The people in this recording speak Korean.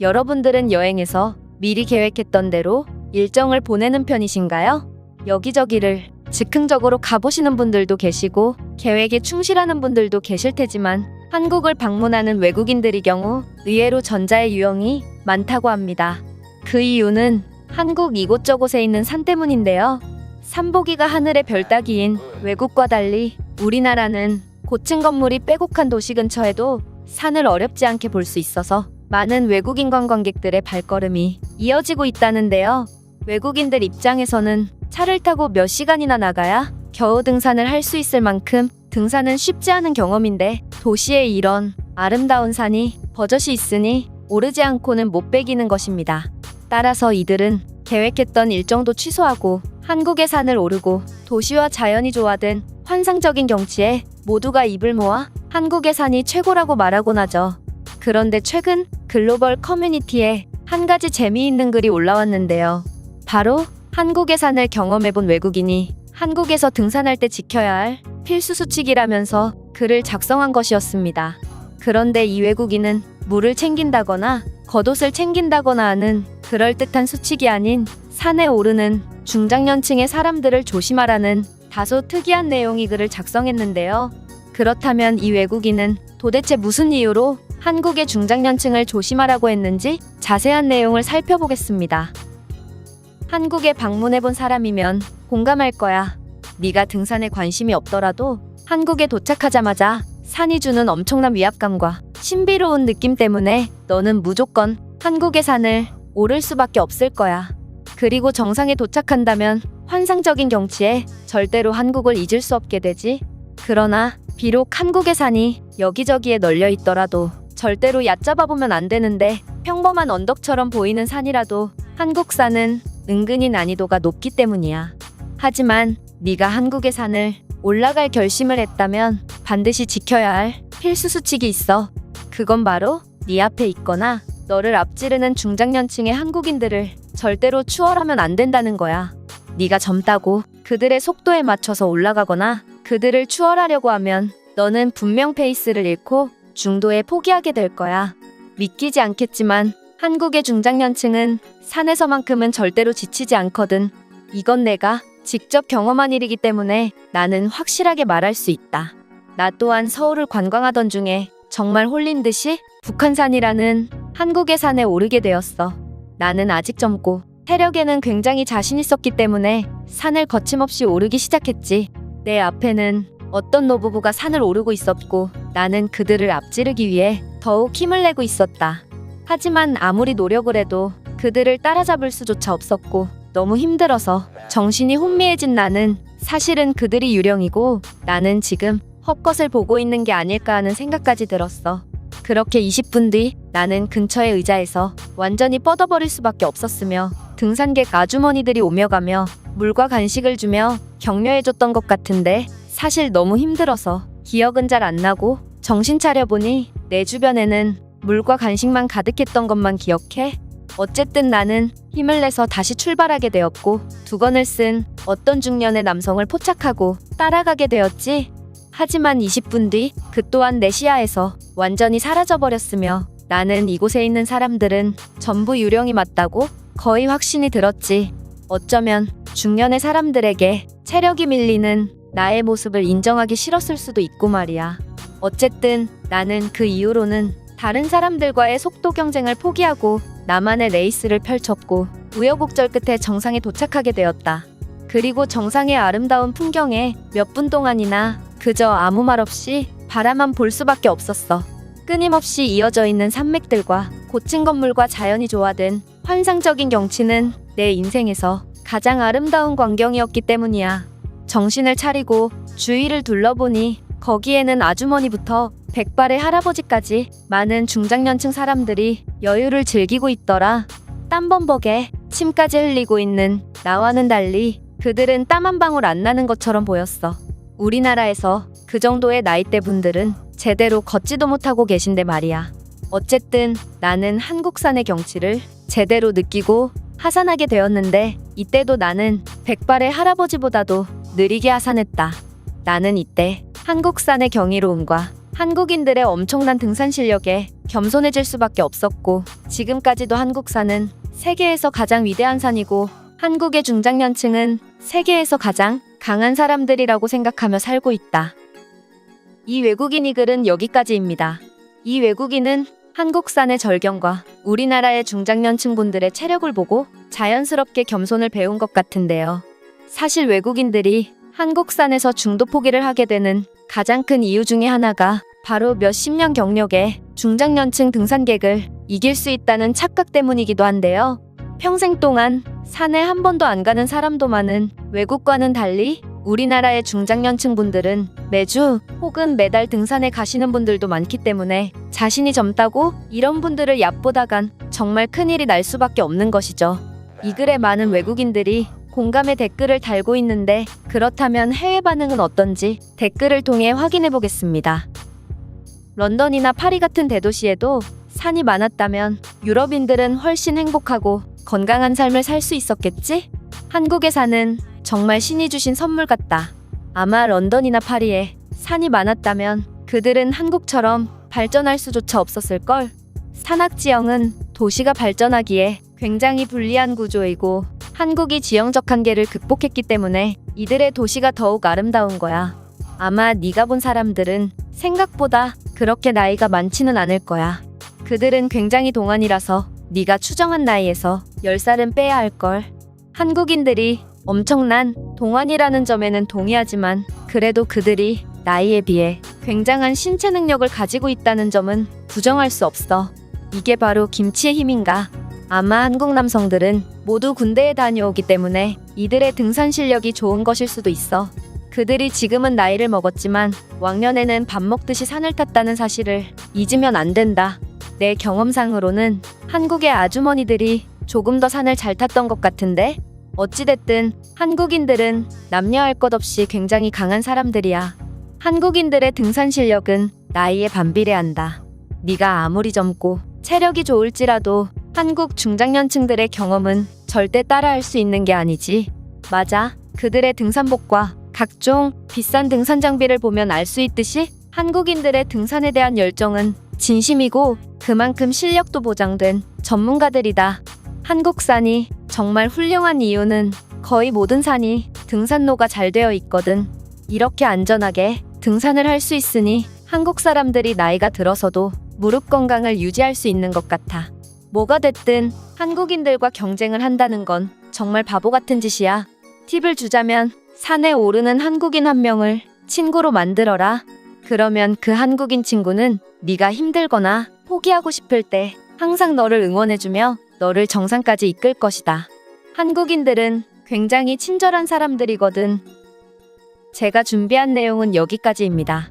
여러분들은 여행에서 미리 계획했던 대로 일정을 보내는 편이신가요? 여기저기를 즉흥적으로 가보시는 분들도 계시고 계획에 충실하는 분들도 계실 테지만 한국을 방문하는 외국인들의 경우 의외로 전자의 유형이 많다고 합니다. 그 이유는 한국 이곳저곳에 있는 산 때문인데요. 산보기가 하늘의 별 따기인 외국과 달리 우리나라는 고층 건물이 빼곡한 도시 근처에도 산을 어렵지 않게 볼 수 있어서 많은 외국인 관광객들의 발걸음이 이어지고 있다는데요. 외국인들 입장에서는 차를 타고 몇 시간이나 나가야 겨우 등산을 할 수 있을 만큼 등산은 쉽지 않은 경험인데 도시에 이런 아름다운 산이 버젓이 있으니 오르지 않고는 못 베기는 것입니다. 따라서 이들은 계획했던 일정도 취소하고 한국의 산을 오르고 도시와 자연이 조화된 환상적인 경치에 모두가 입을 모아 한국의 산이 최고라고 말하곤 하죠. 그런데 최근 글로벌 커뮤니티에 한 가지 재미있는 글이 올라왔는데요. 바로 한국의 산을 경험해본 외국인이 한국에서 등산할 때 지켜야 할 필수 수칙이라면서 글을 작성한 것이었습니다. 그런데 이 외국인은 물을 챙긴다거나 겉옷을 챙긴다거나 하는 그럴듯한 수칙이 아닌 산에 오르는 중장년층의 사람들을 조심하라는 다소 특이한 내용의 글을 작성했는데요. 그렇다면 이 외국인은 도대체 무슨 이유로 한국의 중장년층을 조심하라고 했는지 자세한 내용을 살펴보겠습니다. 한국에 방문해본 사람이면 공감할 거야. 네가 등산에 관심이 없더라도 한국에 도착하자마자 산이 주는 엄청난 위압감과 신비로운 느낌 때문에 너는 무조건 한국의 산을 오를 수밖에 없을 거야. 그리고 정상에 도착한다면 환상적인 경치에 절대로 한국을 잊을 수 없게 되지. 그러나 비록 한국의 산이 여기저기에 널려 있더라도 절대로 얕잡아 보면 안 되는데 평범한 언덕처럼 보이는 산이라도 한국 산은 은근히 난이도가 높기 때문이야. 하지만 네가 한국의 산을 올라갈 결심을 했다면 반드시 지켜야 할 필수 수칙이 있어. 그건 바로 네 앞에 있거나 너를 앞지르는 중장년층의 한국인들을 절대로 추월하면 안 된다는 거야. 네가 젊다고 그들의 속도에 맞춰서 올라가거나 그들을 추월하려고 하면 너는 분명 페이스를 잃고 중도에 포기하게 될 거야. 믿기지 않겠지만 한국의 중장년층은 산에서만큼은 절대로 지치지 않거든. 이건 내가 직접 경험한 일이기 때문에 나는 확실하게 말할 수 있다. 나 또한 서울을 관광하던 중에 정말 홀린 듯이 북한산이라는 한국의 산에 오르게 되었어. 나는 아직 젊고 체력에는 굉장히 자신 있었기 때문에 산을 거침없이 오르기 시작했지. 내 앞에는 어떤 노부부가 산을 오르고 있었고 나는 그들을 앞지르기 위해 더욱 힘을 내고 있었다. 하지만 아무리 노력을 해도 그들을 따라잡을 수조차 없었고 너무 힘들어서 정신이 혼미해진 나는 사실은 그들이 유령이고 나는 지금 헛것을 보고 있는 게 아닐까 하는 생각까지 들었어. 그렇게 20분 뒤 나는 근처의 의자에서 완전히 뻗어버릴 수밖에 없었으며 등산객 아주머니들이 오며 가며 물과 간식을 주며 격려해줬던 것 같은데 사실 너무 힘들어서 기억은 잘 안 나고 정신 차려보니 내 주변에는 물과 간식만 가득했던 것만 기억해. 어쨌든 나는 힘을 내서 다시 출발하게 되었고 두건을 쓴 어떤 중년의 남성을 포착하고 따라가게 되었지. 하지만 20분 뒤 그 또한 내 시야에서 완전히 사라져버렸으며 나는 이곳에 있는 사람들은 전부 유령이 맞다고 거의 확신이 들었지. 어쩌면 중년의 사람들에게 체력이 밀리는 나의 모습을 인정하기 싫었을 수도 있고 말이야. 어쨌든 나는 그 이후로는 다른 사람들과의 속도 경쟁을 포기하고 나만의 레이스를 펼쳤고 우여곡절 끝에 정상에 도착하게 되었다. 그리고 정상의 아름다운 풍경에 몇 분 동안이나 그저 아무 말 없이 바라만 볼 수밖에 없었어. 끊임없이 이어져 있는 산맥들과 고층 건물과 자연이 조화된 환상적인 경치는 내 인생에서 가장 아름다운 광경이었기 때문이야. 정신을 차리고 주위를 둘러보니 거기에는 아주머니부터 백발의 할아버지까지 많은 중장년층 사람들이 여유를 즐기고 있더라. 땀범벅에 침까지 흘리고 있는 나와는 달리 그들은 땀 한 방울 안 나는 것처럼 보였어. 우리나라에서 그 정도의 나이대 분들은 제대로 걷지도 못하고 계신데 말이야. 어쨌든 나는 한국산의 경치를 제대로 느끼고 하산하게 되었는데 이때도 나는 백발의 할아버지보다도 느리게 하산했다. 나는 이때 한국산의 경이로움과 한국인들의 엄청난 등산 실력에 겸손해질 수밖에 없었고 지금까지도 한국산은 세계에서 가장 위대한 산이고 한국의 중장년층은 세계에서 가장 강한 사람들이라고 생각하며 살고 있다. 이 외국인이 글은 여기까지입니다. 이 외국인은 한국산의 절경과 우리나라의 중장년층 분들의 체력을 보고 자연스럽게 겸손을 배운 것 같은데요. 사실 외국인들이 한국산에서 중도 포기를 하게 되는 가장 큰 이유 중에 하나가 바로 몇십 년 경력의 중장년층 등산객을 이길 수 있다는 착각 때문이기도 한데요. 평생 동안 산에 한 번도 안 가는 사람도 많은 외국과는 달리 우리나라의 중장년층 분들은 매주 혹은 매달 등산에 가시는 분들도 많기 때문에 자신이 젊다고 이런 분들을 얕보다간 정말 큰일이 날 수밖에 없는 것이죠. 이 글에 많은 외국인들이 공감의 댓글을 달고 있는데 그렇다면 해외 반응은 어떤지 댓글을 통해 확인해 보겠습니다. 런던이나 파리 같은 대도시에도 산이 많았다면 유럽인들은 훨씬 행복하고 건강한 삶을 살 수 있었겠지? 한국의 산은 정말 신이 주신 선물 같다. 아마 런던이나 파리에 산이 많았다면 그들은 한국처럼 발전할 수조차 없었을걸. 산악 지형은 도시가 발전하기에 굉장히 불리한 구조이고 한국이 지형적 한계를 극복했기 때문에 이들의 도시가 더욱 아름다운 거야. 아마 네가 본 사람들은 생각보다 그렇게 나이가 많지는 않을 거야. 그들은 굉장히 동안이라서 네가 추정한 나이에서 10살은 빼야 할 걸. 한국인들이 엄청난 동안이라는 점에는 동의하지만 그래도 그들이 나이에 비해 굉장한 신체 능력을 가지고 있다는 점은 부정할 수 없어. 이게 바로 김치의 힘인가? 아마 한국 남성들은 모두 군대에 다녀오기 때문에 이들의 등산 실력이 좋은 것일 수도 있어. 그들이 지금은 나이를 먹었지만 왕년에는 밥 먹듯이 산을 탔다는 사실을 잊으면 안 된다. 내 경험상으로는 한국의 아주머니들이 조금 더 산을 잘 탔던 것 같은데 어찌됐든 한국인들은 남녀할 것 없이 굉장히 강한 사람들이야. 한국인들의 등산 실력은 나이에 반비례한다. 네가 아무리 젊고 체력이 좋을지라도 한국 중장년층들의 경험은 절대 따라할 수 있는 게 아니지. 맞아. 그들의 등산복과 각종 비싼 등산 장비를 보면 알 수 있듯이 한국인들의 등산에 대한 열정은 진심이고 그만큼 실력도 보장된 전문가들이다. 한국 산이 정말 훌륭한 이유는 거의 모든 산이 등산로가 잘 되어 있거든. 이렇게 안전하게 등산을 할 수 있으니 한국 사람들이 나이가 들어서도 무릎 건강을 유지할 수 있는 것 같아. 뭐가 됐든 한국인들과 경쟁을 한다는 건 정말 바보 같은 짓이야. 팁을 주자면 산에 오르는 한국인 한 명을 친구로 만들어라. 그러면 그 한국인 친구는 네가 힘들거나 포기하고 싶을 때 항상 너를 응원해주며 너를 정상까지 이끌 것이다. 한국인들은 굉장히 친절한 사람들이거든. 제가 준비한 내용은 여기까지입니다.